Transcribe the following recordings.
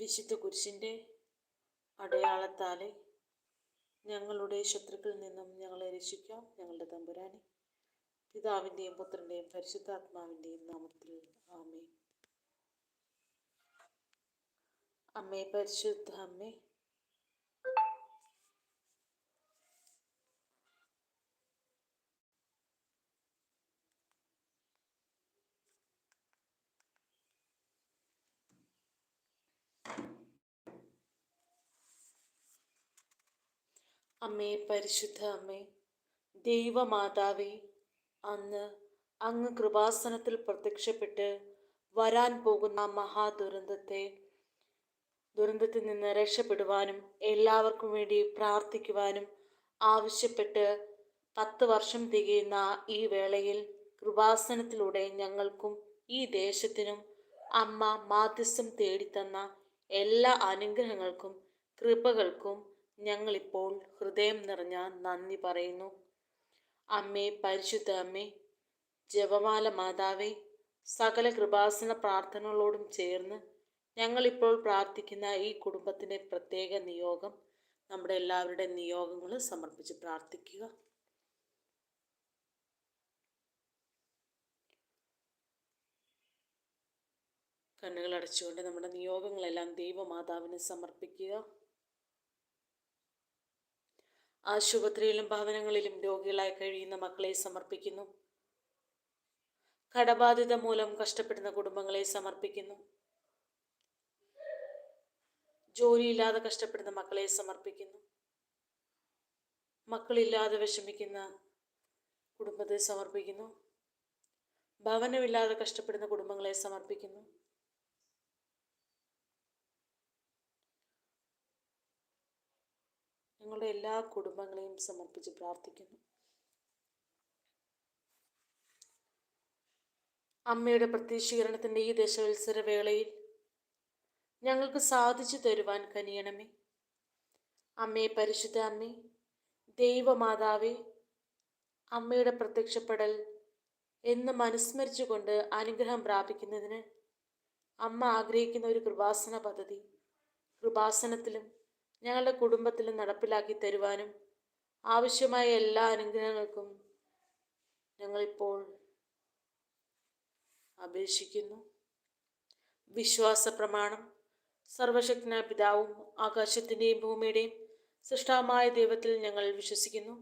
വിശുദ്ധ കുരിശിന്റെ അടയാളത്താൽ ഞങ്ങളുടെ ശത്രുക്കളിൽ നിന്നും ഞങ്ങളെ രക്ഷിക്കാം. ഞങ്ങളുടെ തമ്പുരാനെ പിതാവിന്റെയും പുത്രന്റെയും പരിശുദ്ധാത്മാവിന്റെയും നാമത്തിൽ ആമേ അമ്മേ പരിശുദ്ധ അമ്മേ അമ്മേ പരിശുദ്ധ അമ്മേ ദൈവമാതാവേ അന്ന് അങ്ങ് കൃപാസനത്തിൽ പ്രത്യക്ഷപ്പെട്ട് വരാൻ പോകുന്ന മഹാദുരന്തത്തെ ദുരന്തത്തിൽ നിന്ന് രക്ഷപ്പെടുവാനും എല്ലാവർക്കും വേണ്ടി പ്രാർത്ഥിക്കുവാനും ആവശ്യപ്പെട്ട് പത്ത് വർഷം തികയുന്ന ഈ വേളയിൽ കൃപാസനത്തിലൂടെ ഞങ്ങൾക്കും ഈ ദേശത്തിനും അമ്മ മാധ്യസ്ഥം തേടിത്തന്ന എല്ലാ അനുഗ്രഹങ്ങൾക്കും കൃപകൾക്കും ഞങ്ങളിപ്പോൾ ഹൃദയം നിറഞ്ഞ നന്ദി പറയുന്നു. അമ്മേ പരിശുദ്ധ അമ്മേ ജപമാല മാതാവേ സകല കൃപാസന പ്രാർത്ഥനകളോടും ചേർന്ന് ഞങ്ങളിപ്പോൾ പ്രാർത്ഥിക്കുന്ന ഈ കുടുംബത്തിന്റെ പ്രത്യേക നിയോഗം നമ്മുടെ എല്ലാവരുടെ നിയോഗങ്ങൾ സമർപ്പിച്ച് പ്രാർത്ഥിക്കുക. കണ്ണുകൾ അടച്ചുകൊണ്ട് നമ്മുടെ നിയോഗങ്ങളെല്ലാം ദൈവമാതാവിനെ സമർപ്പിക്കുക. ആശുപത്രിയിലും ഭവനങ്ങളിലും രോഗികളായി കഴിയുന്ന മക്കളെ സമർപ്പിക്കുന്നു. കടബാധിത മൂലം കഷ്ടപ്പെടുന്ന കുടുംബങ്ങളെ സമർപ്പിക്കുന്നു. ജോലിയില്ലാതെ കഷ്ടപ്പെടുന്ന മക്കളെ സമർപ്പിക്കുന്നു. മക്കളില്ലാതെ വിഷമിക്കുന്ന കുടുംബത്തെ സമർപ്പിക്കുന്നു. ഭവനമില്ലാതെ കഷ്ടപ്പെടുന്ന കുടുംബങ്ങളെ സമർപ്പിക്കുന്നു. ഞങ്ങളുടെ എല്ലാ കുടുംബങ്ങളെയും സമർപ്പിച്ച് പ്രാർത്ഥിക്കുന്നു. അമ്മയുടെ പ്രത്യക്ഷീകരണത്തിന്റെ ഈ ദശവത്സര വേളയിൽ ഞങ്ങൾക്ക് സാധിച്ചു തരുവാൻ കനിയണമേ. അമ്മേ പരിശുദ്ധ അമ്മേ ദൈവമാതാവേ അമ്മയുടെ പ്രത്യക്ഷപ്പെടൽ എന്ന് മനസ്മരിച്ചുകൊണ്ട് അനുഗ്രഹം പ്രാപിക്കുന്നതിന് അമ്മ ആഗ്രഹിക്കുന്ന ഒരു കൃപാസന പദ്ധതി കൃപാസനത്തിലും ഞങ്ങളുടെ കുടുംബത്തിൽ നടപ്പിലാക്കി തരുവാനും ആവശ്യമായ എല്ലാ അനുഗ്രഹങ്ങൾക്കും ഞങ്ങളിപ്പോൾ അപേക്ഷിക്കുന്നു. വിശ്വാസ പ്രമാണം സർവശക്തനായ പിതാവും ആകാശത്തിന്റെയും ഭൂമിയുടെയും സൃഷ്ടാവുമായ ദൈവത്തിൽ ഞങ്ങൾ വിശ്വസിക്കുന്നു.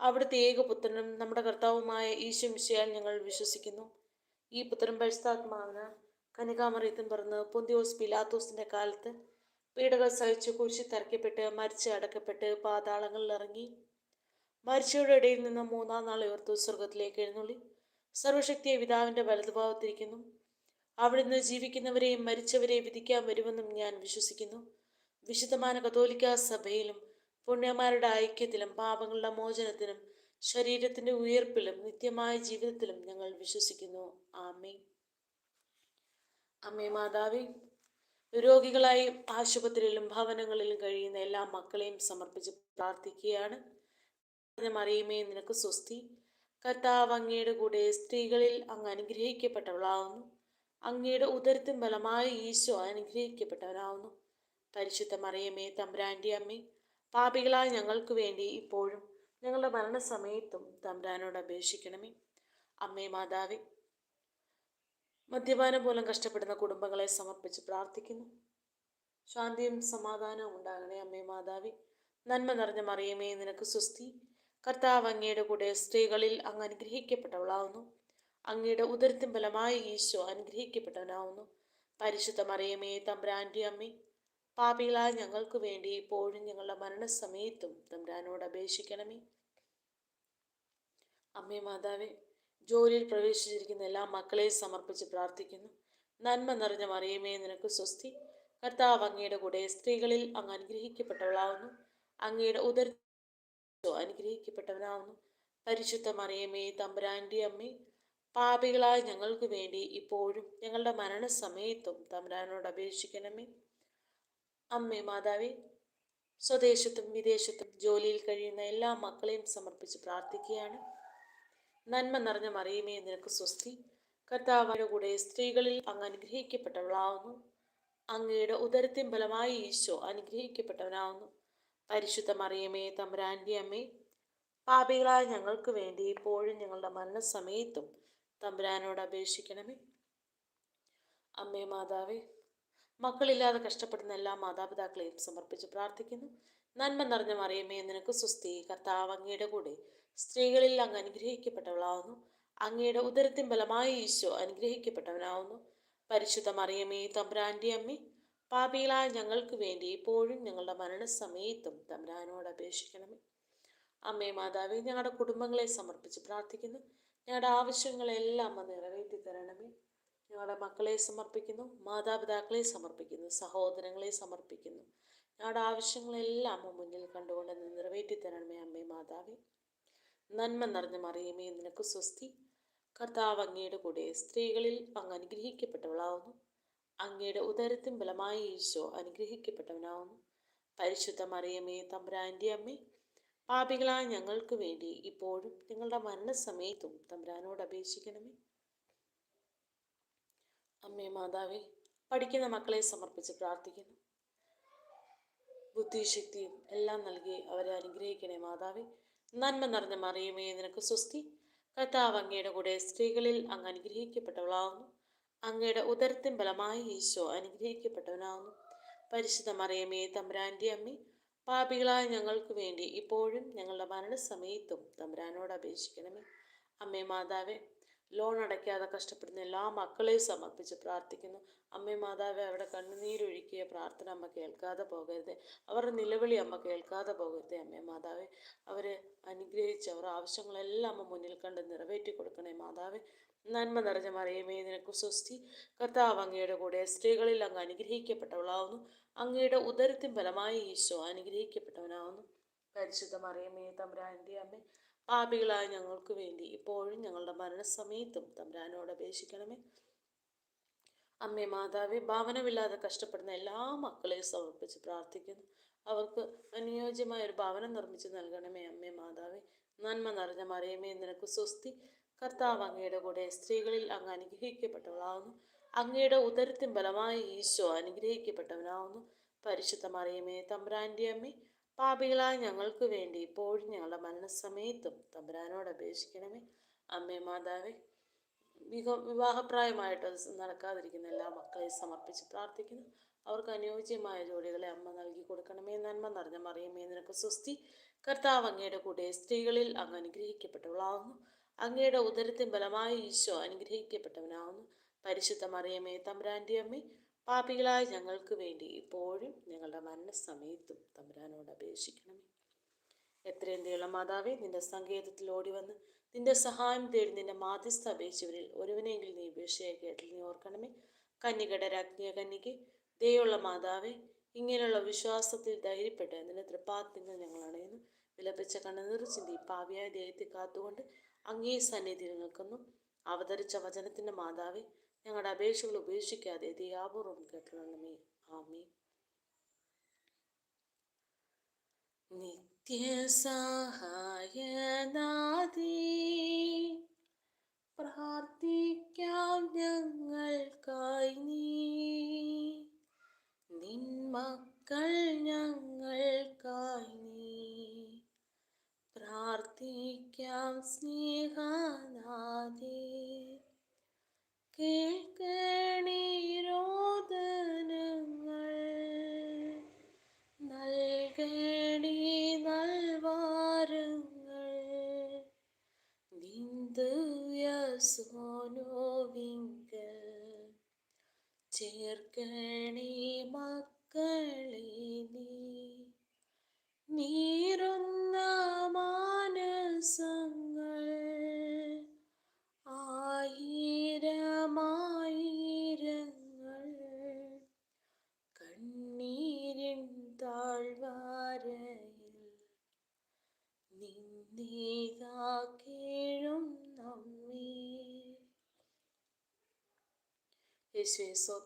അവിടുത്തെ ഏകപുത്രനും നമ്മുടെ കർത്താവുമായ ഈശോ മിശയാൽ ഞങ്ങൾ വിശ്വസിക്കുന്നു. ഈ പുത്രൻ പരിസ്ഥാത്മാവിന് കനികാമറിയത്തും പറഞ്ഞ് പൊന്തിയോസ് പിലാത്തോസിന്റെ കാലത്ത് പീഡകൾ സഹിച്ച് കുരിശി തറയ്ക്കപ്പെട്ട് മരിച്ച് അടക്കപ്പെട്ട് പാതാളങ്ങളിൽ ഇറങ്ങി മരിച്ചവരുടെ ഇടയിൽ നിന്ന് മൂന്നാം നാൾ ഉയർത്തു സ്വർഗത്തിലേക്ക് എഴുന്നള്ളി. സർവശക്തിയെ പിതാവിന്റെ വലതുഭാവത്തിരിക്കുന്നു അവിടുന്ന് ജീവിക്കുന്നവരെയും മരിച്ചവരെയും വിധിക്കാൻ വരുമെന്നും ഞാൻ വിശ്വസിക്കുന്നു. വിശുദ്ധമാന കത്തോലിക്ക സഭയിലും പുണ്യന്മാരുടെ ഐക്യത്തിലും പാപങ്ങളുടെ മോചനത്തിനും ശരീരത്തിന്റെ ഉയർപ്പിലും നിത്യമായ ജീവിതത്തിലും ഞങ്ങൾ വിശ്വസിക്കുന്നു. ആമേ അമ്മേ മാതാവേ രോഗികളായി ആശുപത്രിയിലും ഭവനങ്ങളിലും കഴിയുന്ന എല്ലാ മക്കളെയും സമർപ്പിച്ച് പ്രാർത്ഥിക്കുകയാണ്. മറിയുമേ നിനക്ക് സ്വസ്തി. കർത്താവ് അങ്ങയുടെ കൂടെ സ്ത്രീകളിൽ അങ്ങ് അനുഗ്രഹിക്കപ്പെട്ടവളാവുന്നു. അങ്ങയുടെ ഉദരത്തിൻ ബലമായി ഈശോ അനുഗ്രഹിക്കപ്പെട്ടവനാവുന്നു. പരിശുദ്ധ മറിയമേ തമ്പ്രാന്റെ അമ്മേ പാപികളായ ഞങ്ങൾക്ക് വേണ്ടി ഇപ്പോഴും ഞങ്ങളുടെ മരണസമയത്തും തമ്പ്രാനോട് അപേക്ഷിക്കണമേ. അമ്മേ മാതാവേ മദ്യപാനം മൂലം കഷ്ടപ്പെടുന്ന കുടുംബങ്ങളെ സമർപ്പിച്ച് പ്രാർത്ഥിക്കുന്നു. ശാന്തിയും സമാധാനവും ഉണ്ടാകണേ അമ്മേ മാതാവി. നന്മ നിറഞ്ഞ മറിയമേ നിനക്ക് സുസ്തി കർത്താവ് അങ്ങയുടെ കൂടെ സ്ത്രീകളിൽ അങ്ങ് അനുഗ്രഹിക്കപ്പെട്ടവളാവുന്നു. അങ്ങയുടെ ഉദരത്തിൻ ബലമായ ഈശോ അനുഗ്രഹിക്കപ്പെട്ടവനാവുന്നു. പരിശുദ്ധ മറിയമേ തമ്പ്രാന്റെ അമ്മേ. പാപികളായ ഞങ്ങൾക്ക് വേണ്ടി ഇപ്പോഴും ഞങ്ങളുടെ മരണസമയത്തും തമ്പ്രാനോട് അപേക്ഷിക്കണമേ. അമ്മേ മാതാവേ ജോലിയിൽ പ്രവേശിച്ചിരിക്കുന്ന എല്ലാ മക്കളെയും സമർപ്പിച്ച് പ്രാർത്ഥിക്കുന്നു. നന്മ നിറഞ്ഞ മറിയമേ നിനക്ക് സ്വസ്തി. കർത്താവ് അങ്ങയുടെ കൂടെ സ്ത്രീകളിൽ അങ്ങ് അനുഗ്രഹിക്കപ്പെട്ടവളാവുന്നു. അങ്ങയുടെ ഉദര അനുഗ്രഹിക്കപ്പെട്ടവനാവുന്നു. പരിശുദ്ധ മറിയമേ തമ്പുരാന്റെ അമ്മേ പാപികളായ ഞങ്ങൾക്ക് വേണ്ടി ഇപ്പോഴും ഞങ്ങളുടെ മരണസമയത്തും തമ്പുരാനോട് അപേക്ഷിക്കണമേ. അമ്മേ മാതാവേ സ്വദേശത്തും വിദേശത്തും ജോലിയിൽ കഴിയുന്ന എല്ലാ മക്കളെയും സമർപ്പിച്ച് പ്രാർത്ഥിക്കുകയാണ്. നന്മ നിറഞ്ഞ മറിയമേ നിനക്ക് സ്വസ്തി. കർത്താവിന്റെ കൂടെ സ്ത്രീകളിൽ അങ്ങ് അനുഗ്രഹിക്കപ്പെട്ടവളാവുന്നു. അങ്ങയുടെ ഉദരത്തിൻ ഫലമായി ഈശോ അനുഗ്രഹിക്കപ്പെട്ടവനാവുന്നു. പരിശുദ്ധ മറിയമേ തമ്പുരാന്റെ അമ്മേ പാപികളായ ഞങ്ങൾക്ക് വേണ്ടി ഇപ്പോഴും ഞങ്ങളുടെ മരണസമയത്തും തമ്പുരാനോട് അപേക്ഷിക്കണമേ. അമ്മേ മാതാവേ മക്കളില്ലാതെ കഷ്ടപ്പെടുന്ന എല്ലാ മാതാപിതാക്കളെയും സമർപ്പിച്ച് പ്രാർത്ഥിക്കുന്നു. നന്മ നിറഞ്ഞ മറിയമേ നിനക്ക് സുസ്ഥി കർത്താവ് അങ്ങയുടെ കൂടെ സ്ത്രീകളിൽ അങ്ങ് അനുഗ്രഹിക്കപ്പെട്ടവളാവുന്നു. അങ്ങയുടെ ഉദരത്തിൻ ബലമായി ഈശോ അനുഗ്രഹിക്കപ്പെട്ടവനാവുന്നു. പരിശുദ്ധ മറിയമ്മേ തമ്പ്രാന്റെ അമ്മി പാപികളായ ഞങ്ങൾക്ക് വേണ്ടി ഇപ്പോഴും ഞങ്ങളുടെ മരണസമയത്തും തമ്പ്രാനോട് അപേക്ഷിക്കണമേ. അമ്മേ മാതാവേ ഞങ്ങളുടെ കുടുംബങ്ങളെ സമർപ്പിച്ച് പ്രാർത്ഥിക്കുന്നു. ഞങ്ങളുടെ ആവശ്യങ്ങളെല്ലാം അമ്മ നിറവേറ്റി തരണമേ ഞങ്ങളുടെ മക്കളെ സമർപ്പിക്കുന്നു മാതാപിതാക്കളെ സമർപ്പിക്കുന്നു സഹോദരങ്ങളെ സമർപ്പിക്കുന്നു. ഞങ്ങളുടെ ആവശ്യങ്ങളെല്ലാം അമ്മ മുന്നിൽ കണ്ടുകൊണ്ട് നിറവേറ്റി തരണമേ അമ്മേ മാതാവേ. നന്മ നിറഞ്ഞ മറിയമേ നിനക്ക് സ്വസ്തി. കർത്താവ് അങ്ങയുടെ കൂടെ സ്ത്രീകളിൽ അങ്ങ് അനുഗ്രഹിക്കപ്പെട്ടവളാവുന്നു. അങ്ങയുടെ ഉദരത്തിൻ ബലമായ ഈശോ അനുഗ്രഹിക്കപ്പെട്ടവനാവുന്നു. പരിശുദ്ധ മറിയമേ തമ്പ്രാന്റെ അമ്മേ പാപികളായ ഞങ്ങൾക്ക് വേണ്ടി ഇപ്പോഴും നിങ്ങളുടെ മരണസമയത്തും തമ്പ്രാനോട് അപേക്ഷിക്കണമേ. അമ്മേ മാതാവേ പഠിക്കുന്ന മക്കളെ സമർപ്പിച്ച് പ്രാർത്ഥിക്കുന്നു. ബുദ്ധിശക്തിയും എല്ലാം നൽകി അവരെ അനുഗ്രഹിക്കണേ മാതാവേ. നന്മ നിറഞ്ഞ മറിയുമേ നിനക്ക് സ്വസ്തി. കർത്താവ് അങ്ങയുടെ കൂടെ സ്ത്രീകളിൽ അങ്ങ് അനുഗ്രഹിക്കപ്പെട്ടവളാവുന്നു. അങ്ങയുടെ ഉദരത്തിൻ ബലമായി ഈശോ അനുഗ്രഹിക്കപ്പെട്ടവനാവുന്നു. പരിശുദ്ധ മറിയമേ തമ്പ്രാന്റെ അമ്മി പാപികളായ ഞങ്ങൾക്ക് വേണ്ടി ഇപ്പോഴും ഞങ്ങളുടെ മരണസമയത്തും തമ്പ്രാനോട് അപേക്ഷിക്കണമേ. അമ്മേ മാതാവേ ലോൺ അടയ്ക്കാതെ കഷ്ടപ്പെടുന്ന എല്ലാ മക്കളെയും സമർപ്പിച്ച് പ്രാർത്ഥിക്കുന്നു. അമ്മേ മാതാവെ അവിടെ കണ്ണുനീരൊഴുക്കിയ പ്രാർത്ഥന അമ്മ കേൾക്കാതെ പോകരുത്. അവരുടെ നിലവിളി അമ്മ കേൾക്കാതെ പോകരുത് അമ്മേ മാതാവെ. അവരെ അനുഗ്രഹിച്ച് അവരുടെ ആവശ്യങ്ങളെല്ലാം അമ്മ മുന്നിൽ കണ്ട് നിറവേറ്റി കൊടുക്കണേ മാതാവെ. നന്മ നിറഞ്ഞ മറിയമേ നിനക്ക് സ്വസ്തി. കർത്താവ് അങ്ങയുടെ കൂടെ സ്ത്രീകളിൽ അങ്ങ് അനുഗ്രഹിക്കപ്പെട്ടവളാവുന്നു. അങ്ങയുടെ ഉദരത്തിൻ ഫലമായി ഈശോ അനുഗ്രഹിക്കപ്പെട്ടവനാവുന്നു. പരിശുദ്ധ മറിയമേ തമ്പുരാന്റെ അമ്മേ പാപികളായ ഞങ്ങൾക്ക് വേണ്ടി ഇപ്പോഴും ഞങ്ങളുടെ മരണസമയത്തും തമ്പുരാനോട് അപേക്ഷിക്കണമേ. അമ്മേ മാതാവെ ഭാവനമില്ലാതെ കഷ്ടപ്പെടുന്ന എല്ലാ മക്കളെയും സമർപ്പിച്ച് പ്രാർത്ഥിക്കുന്നു. അവർക്ക് അനുയോജ്യമായ ഒരു ഭവനം നിർമ്മിച്ച് നൽകണമേ അമ്മേ മാതാവേ. നന്മ നിറഞ്ഞ മറിയമേ നിനക്ക് സ്വസ്തി. കർത്താവ് അങ്ങയുടെ കൂടെ സ്ത്രീകളിൽ അങ്ങ് അനുഗ്രഹിക്കപ്പെട്ടവളാകുന്നു അങ്ങയുടെ ഉദരത്തിൻ ബലമായി ഈശോ അനുഗ്രഹിക്കപ്പെട്ടവനാവുന്നു. പരിശുദ്ധ മറിയമേ തമ്പ്രാന്റെ അമ്മേ പാപികളായ ഞങ്ങൾക്ക് വേണ്ടി ഇപ്പോഴും ഞങ്ങളുടെ മരണസമയത്തും തമ്പുരാനോട് അപേക്ഷിക്കണമേ. അമ്മേ മാതാവേ വിഹ വിവാഹപ്രായമായിട്ട് നടക്കാതിരിക്കുന്ന എല്ലാ മക്കളെയും സമർപ്പിച്ച് പ്രാർത്ഥിക്കുന്നു. അവർക്ക് അനുയോജ്യമായ ജോലികളെ അമ്മ നൽകി കൊടുക്കണമേ. നന്മ നിറഞ്ഞ മറിയമേ നിനക്ക് സ്വസ്തി. കർത്താവ് അങ്ങയുടെ കൂടെ സ്ത്രീകളിൽ അങ്ങ് അനുഗ്രഹിക്കപ്പെട്ടവളാവുന്നു. അങ്ങയുടെ ഉദരത്തിൻ ബലമായ ഈശോ അനുഗ്രഹിക്കപ്പെട്ടവനാവുന്നു. പരിശുദ്ധ മറിയമേ തമ്പ്രാന്റെ അമ്മേ പാപികളായ ഞങ്ങൾക്ക് വേണ്ടി ഇപ്പോഴും ഞങ്ങളുടെ മരണസമയത്തും തമ്പുരാനോട് അപേക്ഷിക്കണമേ. എത്രയും നീളം മാതാവേ നിന്റെ സങ്കേതത്തിൽ ഓടി വന്ന് നിന്റെ സഹായം തേടി നിന്റെ മാധ്യസ്ഥ അപേക്ഷിച്ചവരിൽ ഒരുവനെങ്കിലും നീ ഉപേക്ഷയെ കേട്ടിൽ നീ ഓർക്കണമേ. കന്യകയുടെ രാജ്ഞിയ കന്യകെ ദയുള്ള മാതാവേ ഇങ്ങനെയുള്ള വിശ്വാസത്തിൽ ധൈര്യപ്പെട്ട് നിന്റെ തൃപ്പാത്തിങ്ങൾ ഞങ്ങൾ അണയുന്നു. വിലപിച്ച കണ്ണുനീർ ചിന്തി പാവിയായ ദേഹത്തെ കാത്തുകൊണ്ട് അങ്ങേ സന്നിധിയിൽ നിൽക്കുന്നു. അവതരിച്ച വചനത്തിന്റെ മാതാവേ ഞങ്ങളുടെ അപേക്ഷകൾ ഉപേക്ഷിക്കാതെ ദയാപൂർവം കേട്ടണമേ ആമേ നിത്യസഹായനാദി നിന്നീതാ കേഴും നമ്മേ. യേശുവേ യേശുവേ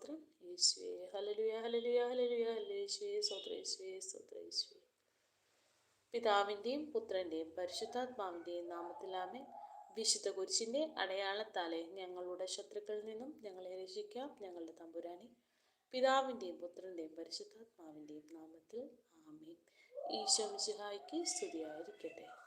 യേശുവേ യേശുവേ പിതാവിന്റെയും പുത്രന്റെയും പരിശുദ്ധാത്മാവിന്റെയും നാമത്തിലാമേ വിശുദ്ധ കുരിശിന്റെ അടയാളത്താലെ ഞങ്ങളുടെ ശത്രുക്കളിൽ നിന്നും ഞങ്ങളെ രക്ഷിക്കാം ഞങ്ങളുടെ തമ്പുരാനെ. പിതാവിന്റെയും പുത്രന്റെയും പരിശുദ്ധാത്മാവിന്റെയും നാമത്തിൽ ആമേ ഈശോ മിശിഹായ്ക്ക് സ്തുതിയായിരിക്കട്ടെ.